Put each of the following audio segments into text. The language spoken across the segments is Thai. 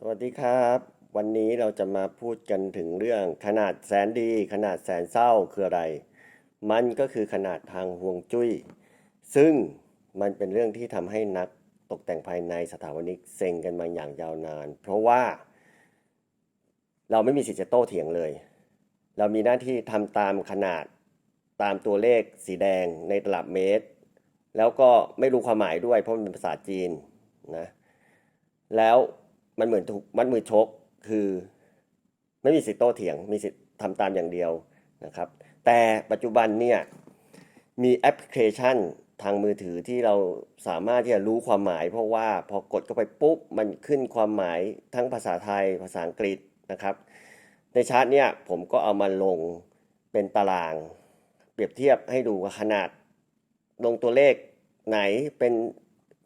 สวัสดีครับ วันนี้เราจะมาพูดกันถึงเรื่องขนาดแสนดี ขนาดแสนเศร้าคืออะไร มันก็คือขนาดทางห่วงจุ้ย ซึ่งมันเป็นเรื่องที่ทำให้นักตกแต่งภายในสถาปนิกเซ็งกันมาอย่างยาวนาน เพราะว่า เราไม่มีสิทธิ์จะโต้เถียงเลย เรามีหน้าที่ทำตามขนาดตามตัวเลขสีแดงในตลับเมตร แล้วก็ไม่รู้ความหมายด้วยเพราะมันเป็นภาษาจีนนะแล้ว มันเหมือนถูกมัดมือชกคือ ไม่มีสิทธิ์โต้เถียง มีสิทธิ์ทำตามอย่างเดียวนะครับ แต่ปัจจุบันเนี่ยมีแอปพลิเคชันทางมือถือที่เราสามารถที่จะรู้ความหมาย เพราะว่าพอกดเข้าไปปุ๊บมันขึ้นความหมายทั้งภาษาไทยภาษาอังกฤษนะครับ ในชาร์ตเนี่ยผมก็เอามาลงเป็นตาราง เปรียบเทียบให้ดูขนาด ลงตัวเลขไหนเป็น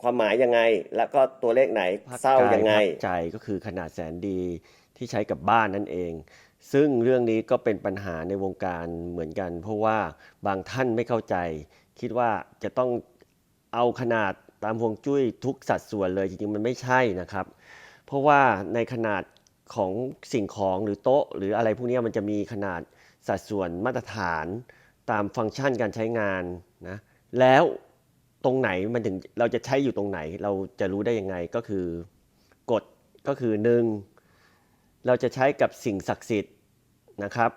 ความหมายยังไง แล้วก็ตัวเลขไหนเศร้ายังไงภาคใจก็คือขนาดแสนดีที่ใช้กับบ้านนั่นเอง ซึ่งเรื่องนี้ก็เป็นปัญหาในวงการเหมือนกัน เพราะว่าบางท่านไม่เข้าใจ คิดว่าจะต้องเอาขนาดตามฮวงจุ้ยทุกสัดส่วนเลยจริงๆมันไม่ใช่นะครับ เพราะว่าในขนาดของสิ่งของหรือโต๊ะ หรืออะไรพวกเนี้ยมันจะมีขนาดสัดส่วนมาตรฐานตามฟังก์ชันการใช้งานนะแล้ว ตรงไหนมันถึงเราจะใช้อยู่ตรงไหน เราจะรู้ได้ยังไงก็คือกฎก็คือหนึ่งเราจะใช้กับสิ่งศักดิ์สิทธิ์นะครับ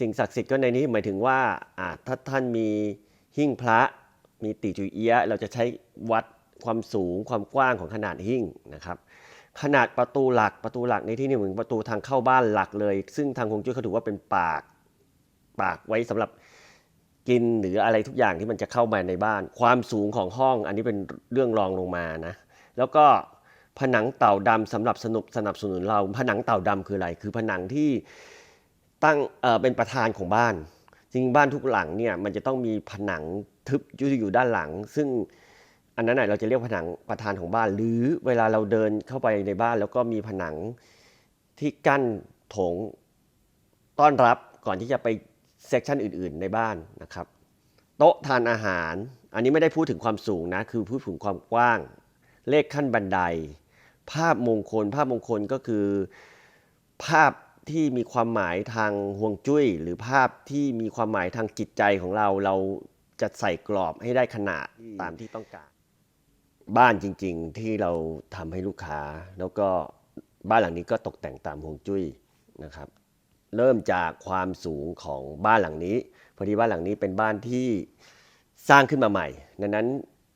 สิ่งศักดิ์สิทธิ์ก็ในนี้หมายถึงว่าอ่าถ้าท่านมีหิ้งพระ มีติจุเอียะเราจะใช้วัดความสูงความกว้างของขนาดหิ้งนะครับขนาดประตูหลักประตูหลักในที่นี้เหมือนประตูทางเข้าบ้านหลักเลย ซึ่งทางคงจุ้ยเขาถือว่าเป็นปากปากไว้สำหรับ กินหรืออะไรทุกอย่างที่มันจะเข้ามาในบ้าน ความสูงของห้องอันนี้เป็นเรื่องรองลงมานะ แล้วก็ผนังเต่าดำสำหรับสนุบสนับสนุนเรา ผนังเต่าดำคืออะไร คือผนังที่ตั้งเอ่อเป็นประธานของบ้าน จริงๆบ้านทุกหลังเนี่ยมันจะต้องมีผนังทึบอยู่อยู่ด้านหลัง ซึ่งอันนั้นเราจะเรียกผนังประธานของบ้าน หรือเวลาเราเดินเข้าไปในบ้าน แล้วก็มีผนังที่กั้นโถงต้อนรับก่อนที่จะไป เซกชันอื่นๆในบ้านนะครับ โต๊ะทานอาหาร อันนี้ไม่ได้พูดถึงความสูงนะ คือพูดถึงความกว้าง เลขขั้นบันได ภาพมงคล ภาพมงคลก็คือ ภาพที่มีความหมายทางห่วงจุ้ย หรือภาพที่มีความหมายทางจิตใจของเรา เราจะใส่กรอบให้ได้ขนาดตามที่ต้องการ บ้านจริง ๆ ที่เราทำให้ลูกค้า แล้วก็บ้านหลังนี้ก็ตกแต่งตามห่วงจุ้ยนะครับ เริ่มจากความสูงของบ้านหลังนี้พอดีบ้านหลังนี้เป็นบ้านที่สร้างขึ้นมาใหม่ดังนั้น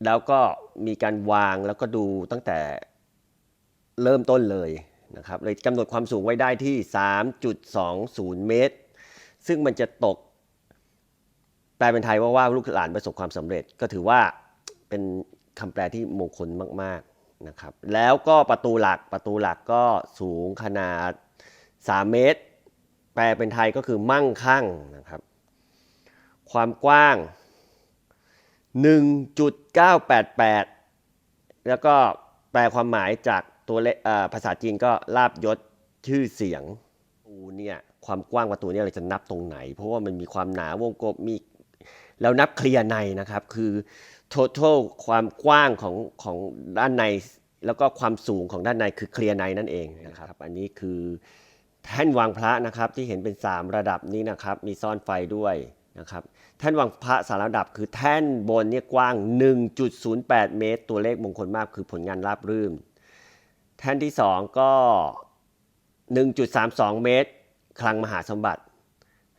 แล้วก็มีการวางแล้วก็ดูตั้งแต่เริ่มต้นเลยนะครับเลยกำหนดความสูงไว้ได้ที่ 3.20 เมตร ซึ่งมันจะตก แปลเป็นไทยว่าว่าลูกหลานประสบความสำเร็จก็ถือว่าเป็นคำแปลที่มงคลมากๆนะครับแล้วก็ประตูหลักประตูหลักก็สูงขนาด 3 เมตร ลเป็นไทยก็คือมั่งคั่งนะครับ ความกว้าง 1.988 แล้วก็แปลความหมายจากตัวเลขภาษาจีนก็ลาบยศชื่อเสียงตูเนี่ยความกว้างประตูเนี่ยเราจะนับตรงไหน เพราะว่ามันมีความหนาวงกบมีแล้วนับเคลียร์ในนะครับคือ total ความกว้างของของด้านใน แล้วก็ความสูงของด้านในคือเคลียร์ในนั่นเองนะครับ อันนี้คือ แท่นวางพระนะครับที่เห็นเป็น 3 ระดับนี้นะครับมีซ่อนไฟด้วยนะครับแท่นวางพระสามระดับคือแท่นบนเนี่ยกว้าง 1.08 เมตร ตัวเลขมงคลมากคือผลงานราบรื่น แท่นที่ 2 ก็ 1.32 เมตร คลังมหาสมบัติ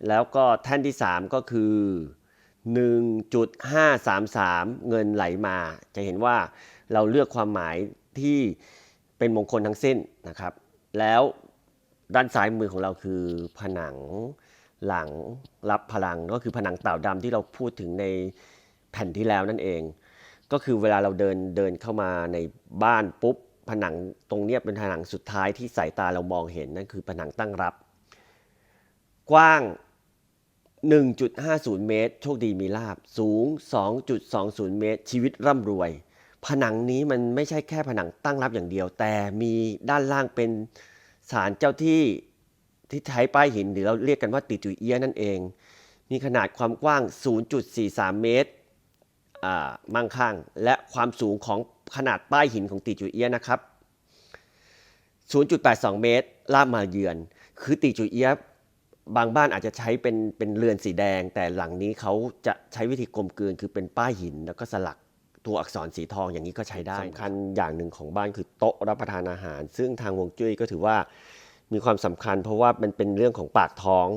แล้วก็แท่นที่ 3 ก็คือ 1.533 เงินไหลมา จะเห็นว่าเราเลือกความหมายที่เป็นมงคลทั้งสิ้นนะครับ แล้ว ด้านซ้ายมือของเราคือผนังหลังรับพลังก็คือผนังเต่าดำที่เราพูดถึงในแผ่นที่แล้วนั่นเอง ก็คือเวลาเราเดินเดินเข้ามาในบ้านปุ๊บผนังตรงเนี้ยเป็นผนังสุดท้ายที่สายตาเรามองเห็นนั่นคือผนังตั้งรับ กว้าง 1.50 เมตร โชคดีมีลาบสูง 2.20 เมตร ชีวิตร่ำรวย ผนังนี้มันไม่ใช่แค่ผนังตั้งรับอย่างเดียว แต่มีด้านล่างเป็น ศาลเจ้าที่ที่ใช้ป้ายหินหรือเราเรียกกันว่าติจุยเอียนั่นเอง มีขนาดความกว้าง 0.43 เมตรอ่ามั่งคั่งและความสูงของขนาดป้ายหินของติจุเอียนะครับ 0.82 เมตรลาบมาเยือน คือตีจูเอียบางบ้านอาจจะใช้เป็นเป็นเรือนสีแดง แต่หลังนี้เขาจะใช้วิธีกลมกลืนคือเป็นป้ายหินแล้วก็สลัก ตัวอักษรสีทองอย่างนี้ก็ใช้ได้สำคัญอย่างหนึ่งของบ้านคือโต๊ะรับประทานอาหาร ซึ่งทางฮวงจุ้ยก็ถือว่ามีความสำคัญเพราะว่ามันเป็นเรื่องของปากท้อง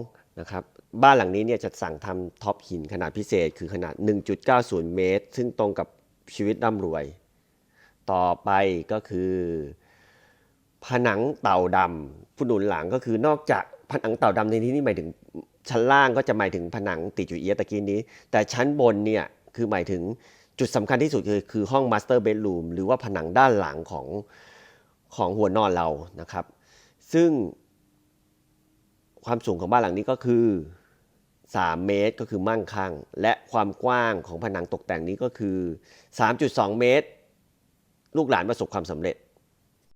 นะครับบ้านหลังนี้เนี่ยจะสั่งทำท็อปหินขนาดพิเศษคือขนาด 1.90 เมตร ซึ่งตรงกับชีวิตร่ำรวย ต่อไปก็คือ ผนังเต่าดำผู้หนุนหลังก็คือนอกจากผนังเต่าดำในที่นี้หมายถึงชั้นล่างก็จะหมายถึงผนังติจุเอียะตะกี้นี้ แต่ชั้นบนเนี่ยคือหมายถึง จุดสำคัญที่สุดคือคือห้องมาสเตอร์เบดรูมหรือว่าผนังด้านหลังของของหัวนอนเรานะครับ ซึ่งความสูงของบ้านหลังนี้ก็คือ 3 เมตรก็คือมั่งคั่ง และความกว้างของผนังตกแต่งนี้ก็คือ 3.2 เมตร ลูกหลานประสบความสำเร็จ